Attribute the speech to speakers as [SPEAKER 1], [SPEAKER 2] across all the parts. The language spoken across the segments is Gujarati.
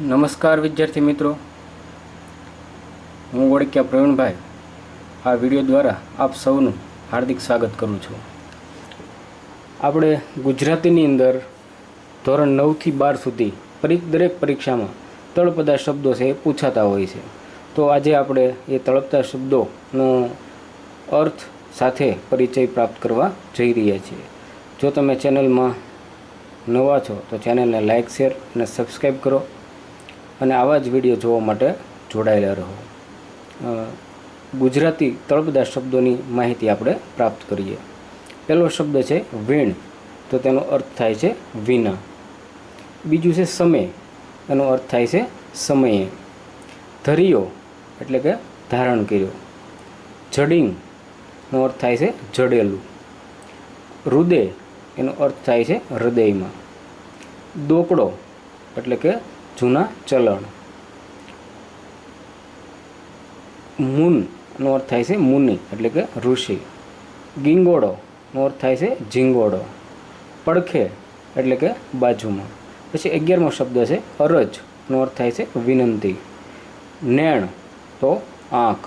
[SPEAKER 1] નમસ્કાર વિદ્યાર્થી મિત્રો. હું ઓળખ્યા પ્રવીણભાઈ. આ વીડિયો દ્વારા આપ સૌનું હાર્દિક સ્વાગત કરું છું. આપણે ગુજરાતીની અંદર ધોરણ નવથી બાર સુધી દરેક પરીક્ષામાં તળપદા શબ્દો છે એ પૂછાતા હોય છે. તો આજે આપણે એ તળપતા શબ્દોનો અર્થ સાથે પરિચય પ્રાપ્ત કરવા જઈ રહ્યા છીએ. જો તમે ચેનલમાં નવા છો તો ચેનલને લાઇક શેર અને સબસ્ક્રાઈબ કરો. અને આવા જ વીડિયો જોવા માટે જોડાયેલા રહો. ગુજરાતી તળપદા શબ્દોની માહિતી આપણે પ્રાપ્ત કરીએ. પહેલો શબ્દ છે વીણ, તો તેનો અર્થ થાય છે વિના. બીજું છે સમય, એનો અર્થ થાય છે સમયે. ધરિયો, એટલે કે ધારણ કર્યો. જડિંગનો અર્થ થાય છે જડેલું. હૃદય એનો અર્થ થાય છે હૃદયમાં. દોકડો, એટલે કે જૂના ચલણ. મૂનનો અર્થ થાય છે મુનિ, એટલે કે ઋષિ. ગીંગોડોનો અર્થ થાય છે ઝીંગોડો પડખે, એટલે કે બાજુમાં. પછી અગિયારમો શબ્દ છે અરજનો અર્થ થાય છે વિનંતી. નેણ તો આંખ.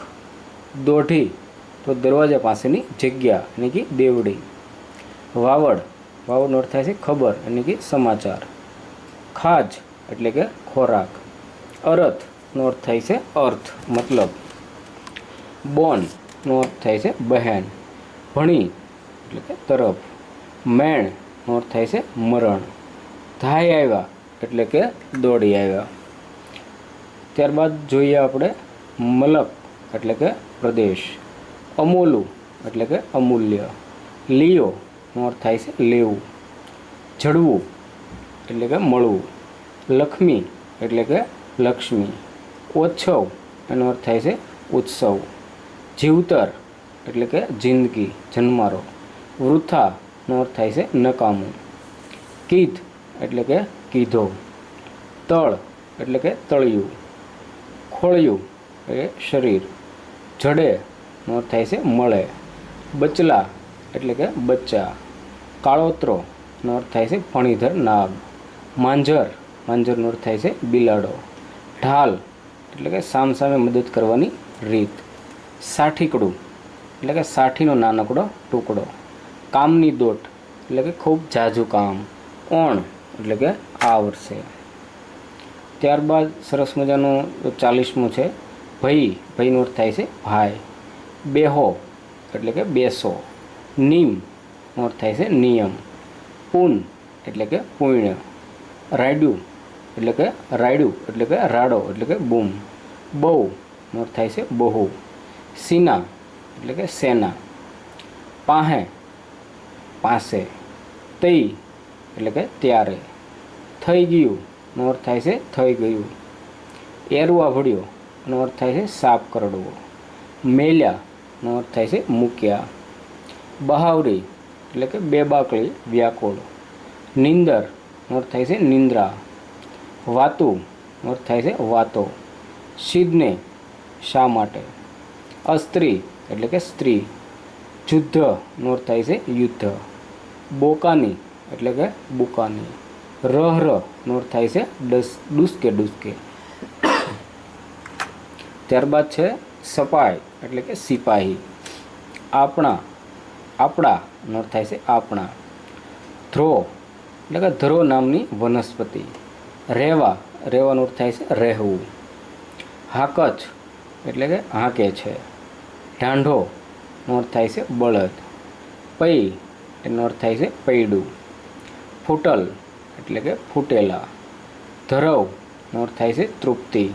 [SPEAKER 1] દોઢી તો દરવાજા પાસેની જગ્યા, એટલે કે દેવડી. વાવડ, વાવડનો અર્થ થાય છે ખબર, એટલે કે સમાચાર. ખાજ એટલે કે ખોરાક. અરથનો અર્થ થાય છે અર્થ, મતલબ. બોનનો અર્થ થાય છે બહેન. ભણી એટલે કે તરફ. મેણનો અર્થ થાય છે મરણ. ધાઈ આવ્યા એટલે કે દોડી આવ્યા. ત્યારબાદ જોઈએ આપણે મલક એટલે કે પ્રદેશ. અમોલું એટલે કે અમૂલ્ય. લિયો નો અર્થ થાય છે લેવું. જડવું એટલે કે મળવું. લક્ષ્મી એટલે કે લક્ષ્મી. ઓછવ એનો અર્થ થાય છે ઉત્સવ. જીવતર એટલે કે જિંદગી, જન્મારો. વૃથાનો અર્થ થાય છે નકામું. કીધ એટલે કે કીધો. તળ એટલે કે તળિયું. ખોળિયું એટલે શરીર. જડેનો અર્થ થાય છે મળે. બચલા એટલે કે બચ્ચા. કાળોતરો નો અર્થ થાય છે ફણીધર નાગ. માંજર માંજરનો અર્થ થાય છે બિલાડો. ઢાલ, એટલે કે સામસામે મદદ કરવાની રીત. સાઠીકડું, એટલે કે સાઠીનો નાનકડો ટુકડો. કામની દોટ, એટલે કે ખૂબ જાજુ કામ. ઓણ, એટલે કે આ વર્ષે ત્યારબાદ સરસ મજાનું ચાલીસમું છે. ભઈ ભઈનો અર્થ થાય છે ભાઈ. બેહો, એટલે કે બેસો. નિમ નો અર્થ થાય છે નિયમ. પૂન, એટલે કે પુણ્ય રાયડું એટલે કે રાયડું, એટલે કે રાડો, એટલે કે બૂમ. બહુ નો થાય છે બહુ. સીના, એટલે કે સેના. પાહે, પાસે. તઈ, એટલે કે ત્યારે. થઈ ગયું નો અર્થ થાય છે થઈ ગયું. એરવા ભળ્યો નો અર્થ થાય છે સાપ કરડવો. મેલ્યા નો અર્થ થાય છે મૂક્યા. બહાવરી, એટલે કે બે બાકળી વ્યાકુળ. નિંદર નો અર્થ થાય છે નિંદ્રા. વાતું, અર્થ થાય છે વાતો. સિદ્ધને શા માટે? અસ્ત્રી, એટલે કે સ્ત્રી. યુદ્ધ નો અર્થ થાય છે યુદ્ધ. બોકાની, એટલે કે બુકાની. રહ ર નો અર્થ થાય છે ડસ, ડુસકે ડુસકે. ત્યારબાદ છે સપાઈ, એટલે કે સિપાહી. આપણા આપણા, નો અર્થ થાય છે આપણા. ધ્રો, એટલે કે ધ્રો નામની વનસ્પતિ. રહેવા, રહેવાનો અર્થ થાય છે રહેવું. હાકચ એટલે કે હાંકે છે. ઢાંઢો નો અર્થ થાય છે બળદ. પૈ એનો અર્થ થાય છે પૈડું. ફૂટલ એટલે કે ફૂટેલા. ધરવ નો અર્થ થાય છે તૃપ્તિ.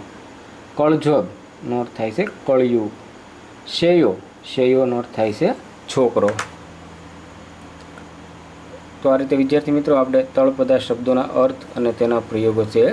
[SPEAKER 1] કળજબ નો અર્થ થાય છે કળયુગ. શેયો શેયોનો અર્થ થાય છે છોકરો. તો આ રીતે વિદ્યાર્થી મિત્રો આપણે તળપદા શબ્દોના અર્થ અને તેના પ્રયોગો છે